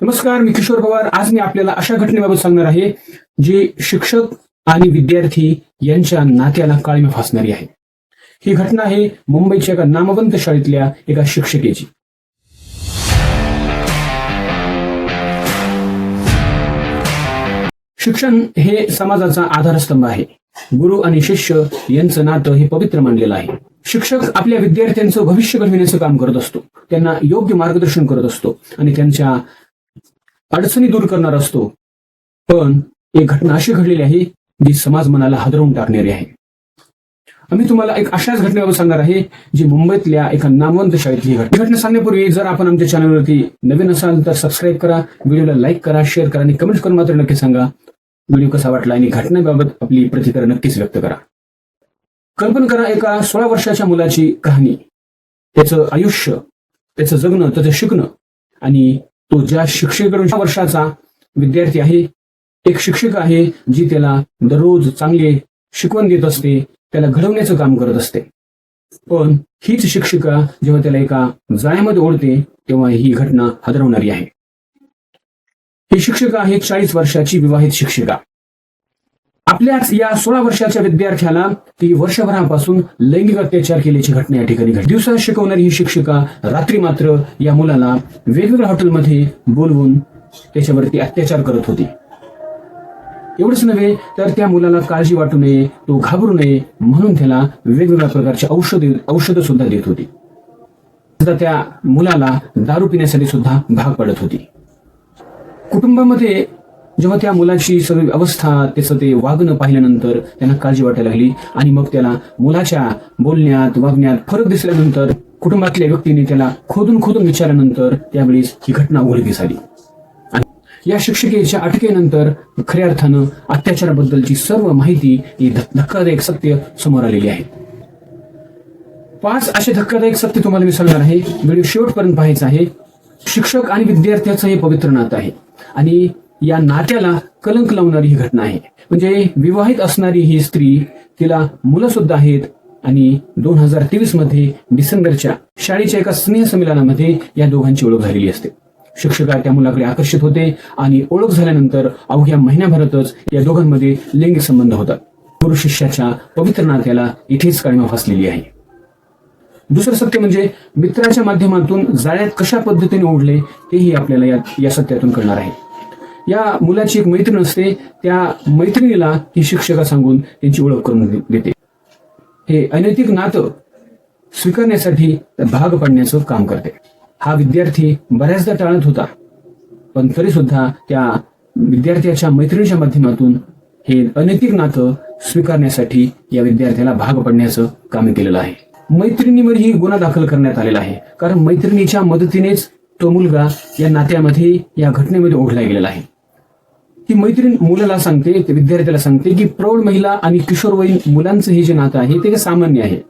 नमस्कार मी किशोर पवार. आज मी आपल्याला अशा घटनेबाबत सांगणार आहे जी शिक्षक आणि विद्यार्थी यांच्या नात्याला काळीमा फासणारी आहे. ही घटना आहे मुंबईच्या एका नामवंत शाळेतल्या एका शिक्षकेची. शिक्षण हे समाजाचा आधारस्तंभ आहे. गुरु आणि शिष्य यांचं नातं हे पवित्र मानलेलं आहे. शिक्षक आपल्या विद्यार्थ्यांचं भविष्य घडविण्याचं काम करत असतो. त्यांना योग्य मार्गदर्शन करत असतो आणि त्यांच्या अडचणी दूर करणार असतो. पण एक घटना अशी घडलेली आहे जी समाज मनाला हादरवून टाकणारी आहे. आम्ही तुम्हाला एक अशाच घटनेबाबत सांगणार आहे जी मुंबईतल्या एका नामवंत शाळेतली घटना. घटना सांगण्यापूर्वी जर आपण आमच्या चॅनलवरती नवीन असाल तर सबस्क्राईब करा व्हिडिओला लाईक करा शेअर करा आणि कमेंट करून मात्र नक्की सांगा. व्हिडिओ कसा वाटला आणि घटनेबाबत आपली प्रतिक्रिया नक्कीच व्यक्त करा. कल्पना करा एका सोळा वर्षाच्या मुलाची कहाणी. त्याचं आयुष्य त्याचं जगणं त्याचं शिकणं आणि तो ज्या शिक्षेकडून वर्षाचा विद्यार्थी आहे एक शिक्षक आहे जी त्याला दररोज चांगले शिकवण देत असते त्याला घडवण्याचं काम करत असते. पण हीच शिक्षिका जेव्हा त्याला एका जाळ्यामध्ये ओढते तेव्हा ही घटना हादरवणारी आहे. ही शिक्षिका आहे चाळीस वर्षाची विवाहित शिक्षिका. आपल्याच या सोळा वर्षाच्या विद्यार्थ्याला ती वर्षभरापासून लैंगिक अत्याचार केल्याची घटना या ठिकाणी घडली. दिवसा शिकवणारी ही शिक्षिका रात्री मात्र या मुलाला वेगवेगळ्या हॉटेलमध्ये बोलवून त्याच्यावरती अत्याचार करत होती. एवढंच नव्हे तर त्या मुलाला काळजी वाटू नये तो घाबरू नये म्हणून त्याला वेगवेगळ्या प्रकारचे औषध औषधं सुद्धा देत होती. त्या मुलाला दारू पिण्यासाठी सुद्धा भाग पडत होती. कुटुंबामध्ये जेव्हा त्या मुलाची सगळी अवस्था त्याचं ते वागणं पाहिल्यानंतर त्यांना काळजी वाटायला लागली आणि मग त्याला मुलाच्या बोलण्यात वागण्यात फरक दिसल्यानंतर कुटुंबातल्या व्यक्तीने त्याला खोदून खोदून विचारल्यानंतर त्यावेळेस ही घटना उघडकीस आली. या शिक्षिकेच्या अटकेनंतर खऱ्या अर्थानं अत्याचाराबद्दलची सर्व माहिती ही धक्कादायक सत्य समोर आलेली आहे. पाच असे धक्कादायक सत्य तुम्हाला मी सांगणार आहे. व्हिडिओ शेवटपर्यंत पाहायचा आहे. शिक्षक आणि विद्यार्थ्याचं हे पवित्र नातं आहे. आणि या नात्याला कलंक लावणारी ही घटना आहे. म्हणजे विवाहित असणारी ही स्त्री तिला मुलं सुद्धा आहेत आणि दोन हजार तेवीसमध्ये डिसेंबरच्या शाळेच्या एका स्नेह संमेलनामध्ये या दोघांची ओळख झालेली असते. शिक्षका त्या मुलाकडे आकर्षित होते आणि ओळख झाल्यानंतर अवघ्या महिन्याभरातच या दोघांमध्ये लैंगिक संबंध होतात. गुरु शिष्याच्या पवित्र नात्याला इथेच काळीमा फासलेली आहे. दुसरं सत्य म्हणजे मित्राच्या माध्यमातून जाळ्यात कशा पद्धतीने ओढले तेही आपल्याला या या सत्यातून कळणार आहे. या मुलाची एक मैत्रीण असते त्या मैत्रिणीला ही शिक्षका सांगून त्यांची ओळख करून देते. हे अनैतिक नातं स्वीकारण्यासाठी भाग पाडण्याचं काम करते. हा विद्यार्थी बऱ्याचदा टाळत होता पण तरी सुद्धा त्या विद्यार्थ्याच्या मैत्रिणीच्या माध्यमातून हे अनैतिक नातं स्वीकारण्यासाठी या विद्यार्थ्याला भाग पडण्याचं काम केलेलं आहे. मैत्रिणीवरही गुन्हा दाखल करण्यात आलेला आहे कारण मैत्रिणीच्या मदतीनेच तो मुलगा या नात्यामध्ये या घटनेमध्ये ओढला गेलेला आहे. ती मैत्रीण मुलाला सांगते विद्यार्थ्याला सांगते की प्रौढ महिला आणि किशोरवयीन मुलांचं हे जे नातं आहे ते सामान्य आहे?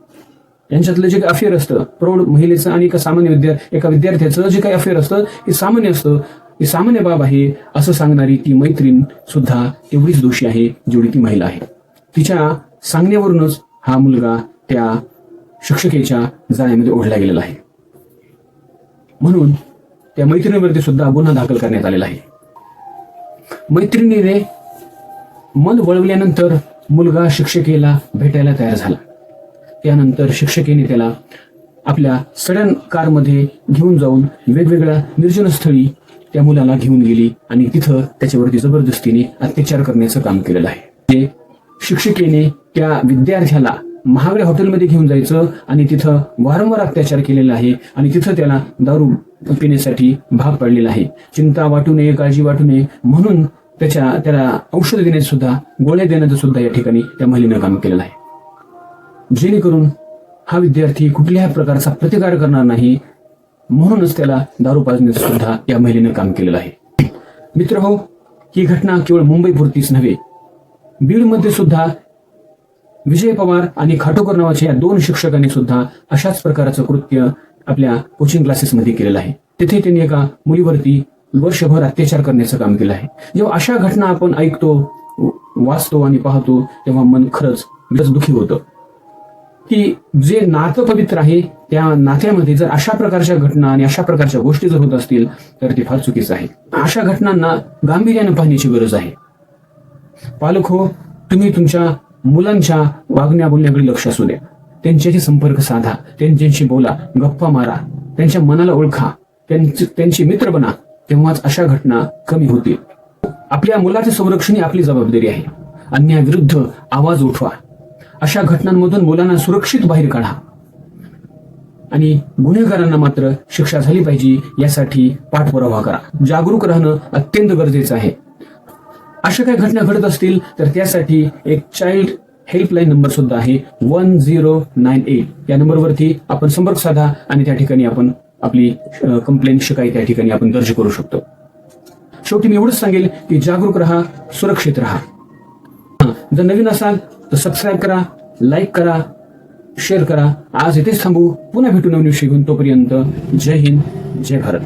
यांच्यातलं जे काही अफेअर असतं प्रौढ महिलेचं आणि एका सामान्य विद्या एका विद्यार्थ्याचं जे काही अफेअर असतं हे सामान्य असतं. हे सामान्य बाब आहे असं सांगणारी ती मैत्रीण सुद्धा तेवढीच दोषी आहे जेवढी ती महिला आहे. तिच्या सांगण्यावरूनच हा मुलगा त्या शिक्षकेच्या जाळ्यामध्ये ओढला गेलेला आहे. म्हणून त्या मैत्रिणीवरती सुद्धा गुन्हा दाखल करण्यात आलेला आहे. मैत्रिणीने मन वळवल्यानंतर मुलगा शिक्षिकेला भेटायला तयार झाला. त्यानंतर शिक्षिकेने त्याला आपल्या सडन कारमध्ये घेऊन जाऊन वेगवेगळ्या निर्जनस्थळी त्या मुलाला घेऊन गेली आणि तिथं त्याच्यावरती जबरदस्तीने अत्याचार करण्याचं काम केलेलं आहे. ते शिक्षिकेने त्या विद्यार्थ्याला महागड्या हॉटेलमध्ये घेऊन जायचं आणि तिथं वारंवार अत्याचार केलेला आहे आणि तिथं त्याला दारू पिण्यासाठी भाग पडलेला आहे. चिंता वाटू नये काळजी वाटू नये म्हणून त्याच्या त्याला औषध देण्याचं सुद्धा गोळ्या देण्याचं सुद्धा या ठिकाणी त्या महिलेनं काम केलेलं आहे. जेणेकरून हा विद्यार्थी कुठल्याही प्रकारचा प्रतिकार करणार नाही म्हणूनच त्याला दारू पाजण्याचं सुद्धा या महिलेनं काम केलेलं आहे. मित्र हो ही घटना केवळ मुंबई पुरतीच नव्हे बीडमध्ये सुद्धा विजय पवार आणि खाटोकर नावाच्या या दोन शिक्षकांनी सुद्धा अशाच प्रकारचं कृत्य आपल्या कोचिंग क्लासेसमध्ये केलेलं आहे. तिथे त्यांनी एका मुलीवरती वर्षभर अत्याचार करण्याचं काम केलं आहे. जेव्हा अशा घटना आपण ऐकतो वाचतो आणि पाहतो तेव्हा मन खरंच खरंच दुखी होतं. की जे नातं पवित्र आहे त्या नात्यामध्ये जर अशा प्रकारच्या घटना आणि अशा प्रकारच्या गोष्टी जर होत असतील तर ते फार चुकीचं आहे. अशा घटनांना गांभीर्याने पाहण्याची गरज आहे. पालक हो तुम्ही तुमच्या मुलांच्या वागण्या बोलण्याकडे लक्ष असू द्या. त्यांच्याशी संपर्क साधा त्यांच्याशी बोला गप्पा मारा त्यांच्या मनाला ओळखा त्यांची मित्र बना तेव्हाच अशा घटना कमी होतील. आपल्या मुलाचे संरक्षण ही आपली जबाबदारी आहे. अन्यायाविरुद्ध आवाज उठवा. अशा घटनांमधून मुलांना सुरक्षित बाहेर काढा. आणि गुन्हेगारांना मात्र शिक्षा झाली पाहिजे यासाठी पाठपुरावा करा. जागरूक राहणं अत्यंत गरजेचं आहे. अशा काही घटना घडत असतील तर त्यासाठी एक चाइल्ड हेल्पलाईन नंबर सुद्धा आहे. वन झिरो नाईन एट या नंबरवरती आपण संपर्क साधा आणि त्या ठिकाणी आपण आपली कंप्लेंट शिकाई त्या ठिकाणी आपण दर्ज करू शकतो. शेवटी मी एवढंच सांगेल की जागरूक राहा सुरक्षित राहा. जर नवीन असाल तर सबस्क्राईब करा लाईक करा शेअर करा. आज इथेच थांबू. पुन्हा भेटू नवीन विषय घेऊन. तोपर्यंत जय हिंद जय भारत.